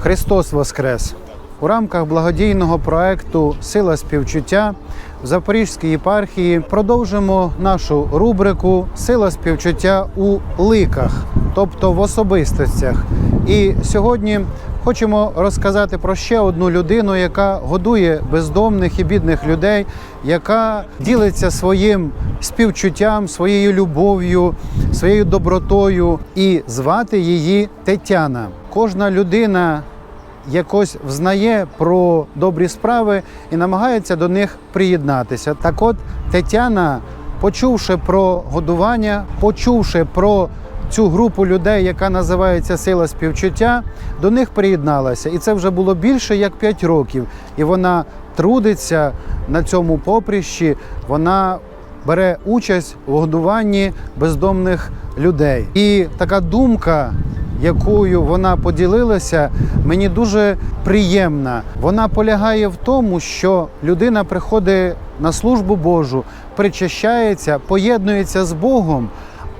Христос Воскрес! У рамках благодійного проекту Сила співчуття в Запорізькій єпархії продовжимо нашу рубрику Сила співчуття у ликах, тобто в особистостях. І сьогодні хочемо розказати про ще одну людину, яка годує бездомних і бідних людей, яка ділиться своїм співчуттям, своєю любов'ю, своєю добротою. І звати її Тетяна. Кожна людина якось взнає про добрі справи і намагається до них приєднатися. Так от Тетяна, почувши про годування, почувши про цю групу людей, яка називається Сила співчуття, до них приєдналася. І це вже було більше як 5 років. І вона трудиться на цьому поприщі, вона бере участь в годуванні бездомних людей. І така думка якою вона поділилася, мені дуже приємна. Вона полягає в тому, що людина приходить на службу Божу, причащається, поєднується з Богом.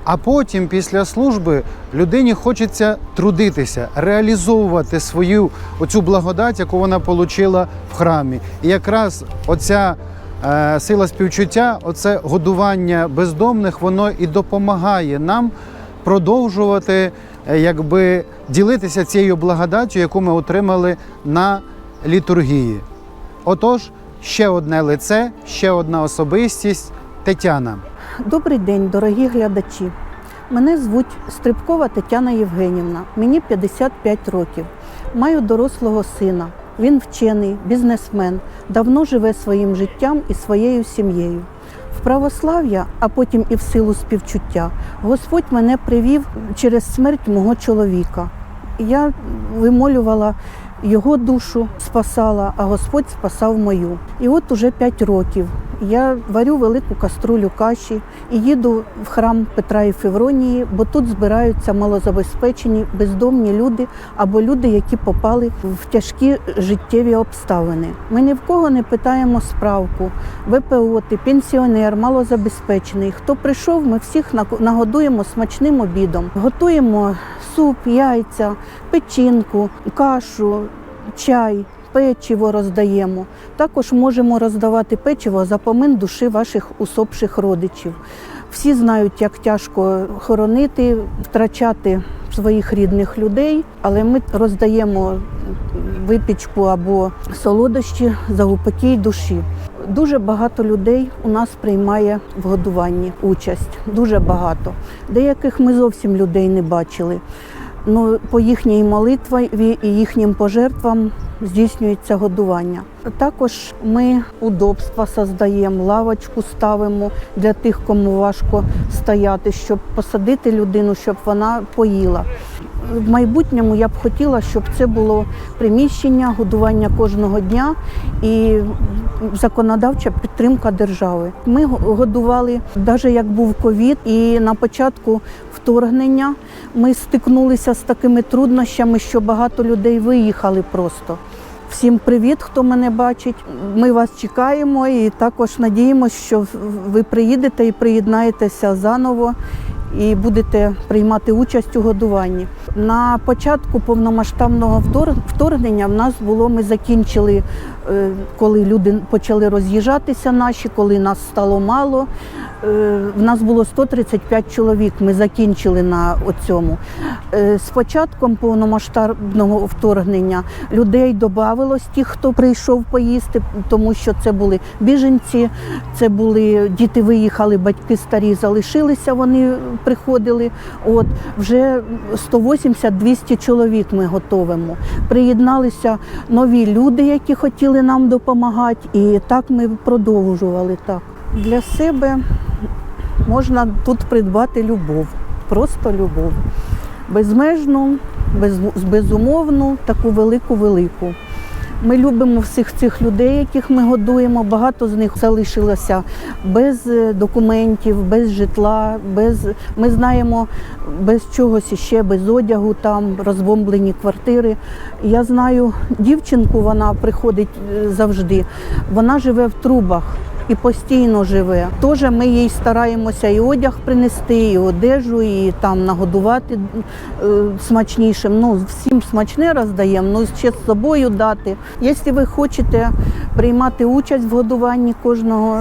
А потім, після служби, людині хочеться трудитися, реалізовувати свою оцю благодать, яку вона отримала в храмі. І якраз оця е, сила співчуття, оце годування бездомних, воно і допомагає нам продовжувати якби ділитися цією благодаттю, яку ми отримали на літургії. Отож, ще одне лице, ще одна особистість Тетяна. Добрий день, дорогі глядачі. Мене звуть Стрибкова Тетяна Євгенівна. Мені 55 років. Маю дорослого сина. Він вчений, бізнесмен, давно живе своїм життям і своєю сім'єю. Православ'я, а потім і в силу співчуття, Господь мене привів через смерть мого чоловіка. Я вимолювала його душу, спасала, а Господь спасав мою. І от уже п'ять років я варю велику каструлю каші і їду в храм Петра і Февронії, бо тут збираються малозабезпечені бездомні люди або люди, які попали в тяжкі життєві обставини. Ми ні в кого не питаємо справку. ВПО, ти пенсіонер, малозабезпечений. Хто прийшов, ми всіх нагодуємо смачним обідом. Готуємо суп, яйця, печінку, кашу, чай. Печиво роздаємо. Також можемо роздавати печиво за помин душі ваших усопших родичів. Всі знають, як тяжко хоронити, втрачати своїх рідних людей, але ми роздаємо випічку або солодощі за упокій душі. Дуже багато людей у нас приймає в годуванні участь. Дуже багато. Деяких ми зовсім людей не бачили. Ну, по їхній молитві і їхнім пожертвам здійснюється годування. Також ми удобства создаємо, лавочку ставимо для тих, кому важко стояти, щоб посадити людину, щоб вона поїла. В майбутньому я б хотіла, щоб це було приміщення, годування кожного дня і законодавча підтримка держави. Ми годували, навіть як був ковід, і на початку вторгнення ми стикнулися з такими труднощами, що багато людей виїхали просто. Всім привіт, хто мене бачить. Ми вас чекаємо і також надіємося, що ви приїдете і приєднаєтеся заново і будете приймати участь у годуванні. На початку повномасштабного вторгнення в нас було, ми закінчили, е, коли люди почали роз'їжджатися наші, коли нас стало мало. Е, В нас було 135 чоловік. Ми закінчили на цьому. З початком повномасштабного вторгнення людей додавалось ті, хто прийшов поїсти, тому що це були біженці, це були діти виїхали, батьки старі залишилися, вони приходили. От вже 180-200 чоловік ми готовимо. Приєдналися нові люди, які хотіли нам допомагати, і так ми продовжували так. Для себе можна тут придбати любов, просто любов. Безмежну, без, безумовну, таку велику-велику. Ми любимо всіх цих людей, яких ми годуємо. Багато з них залишилося без е, документів, без житла, без ми знаємо без чогось іще, без одягу, там розбомблені квартири. Я знаю дівчинку, вона приходить е, завжди. Вона живе в трубах. І постійно живе. Теж ми їй стараємося і одяг принести, і одежу, і там нагодувати е, смачнішим. Ну, всім смачне роздаємо, ну ще з собою дати. Якщо ви хочете приймати участь в годуванні кожного,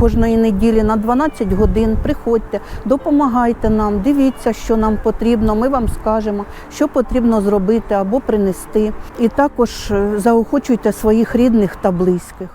кожної неділі на 12 годин, приходьте, допомагайте нам, дивіться, що нам потрібно. Ми вам скажемо, що потрібно зробити або принести. І також е, заохочуйте своїх рідних та близьких.